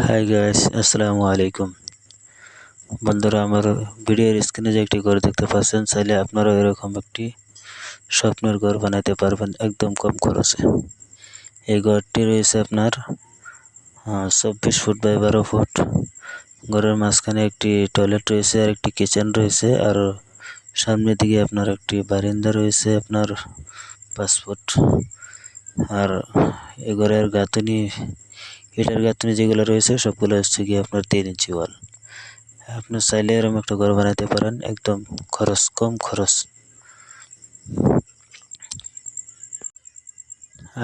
Hi guys আসসালামু আলাইকুম বন্ধুরা, আমার ভিডিওর স্ক্রিনে যে একটি ঘর দেখতে পাচ্ছেন, চাইলে আপনারাও এরকম একটি স্বপ্নের ঘর বানাতে পারবেন একদম কম খরচে। এই ঘরটি রয়েছে আপনার চব্বিশ ফুট বাই বারো ফুট। ঘরের মাঝখানে একটি টয়লেট রয়েছে আর একটি কিচেন রয়েছে আর সামনের দিকে আপনার একটি বারিন্দা রয়েছে আপনার পাঁচ ফুট। আর এ ঘরের গাঁথনি এটার গাঁথনি যেগুলো রয়েছে, সবগুলো হচ্ছে গিয়ে আপনার তিন ইঞ্চি ওয়াল। আপনি চাইলে এরকম একটা ঘর বানাতে পারেন, একদম খরচ কম খরচ।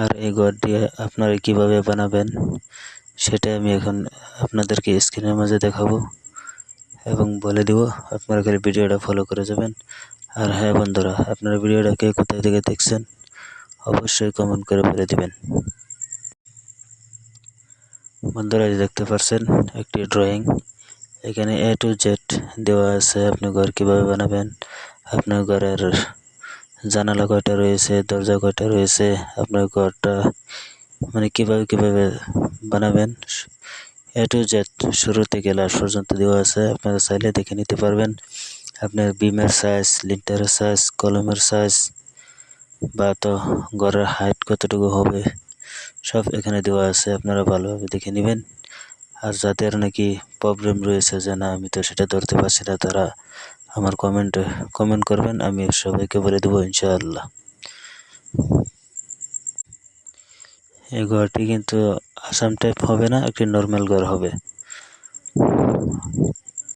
আর এই ঘর দিয়ে আপনারা কীভাবে বানাবেন, সেটা আমি এখন আপনাদেরকে স্ক্রিনের মাঝে দেখাবো এবং বলে দিব। আপনারা খালি ভিডিওটা ফলো করে যাবেন। আর হ্যাঁ বন্ধুরা, আপনারা ভিডিওটা কে কোথায় থেকে দেখছেন, অবশ্যই কমেন্ট করে বলে দিবেন। বন্ধুরা দেখতে পাচ্ছেন একটি ড্রয়িং এখানে এ টু জেড দেওয়া আছে, আপনি ঘর কীভাবে বানাবেন, আপনার ঘরের জানালা কয়টা রয়েছে, দরজা কয়টা রয়েছে, আপনার ঘরটা মানে কীভাবে কীভাবে বানাবেন। এ টু জেড শুরু থেকে লাস্ট পর্যন্ত দেওয়া আছে, আপনারা চাইলে দেখে নিতে পারবেন। আপনার বিমের সাইজ লিন্টারের সাইজ কলমের সাইজ বা তো ঘরের হাইট কতটুকু হবে সব এখানে দেওয়া আছে, আপনারা ভালোভাবে দেখে নেবেন। আর যাদের নাকি প্রবলেম রয়েছে যে, না, আমি তো সেটা ধরতে পারছি না, তারা আমার কমেন্টে কমেন্ট করবেন, আমি সবাইকে বলে দেবো, ইনশাআল্লাহ। এই ঘরটি কিন্তু আসাম টাইপ হবে না, একটি নর্মাল ঘর হবে।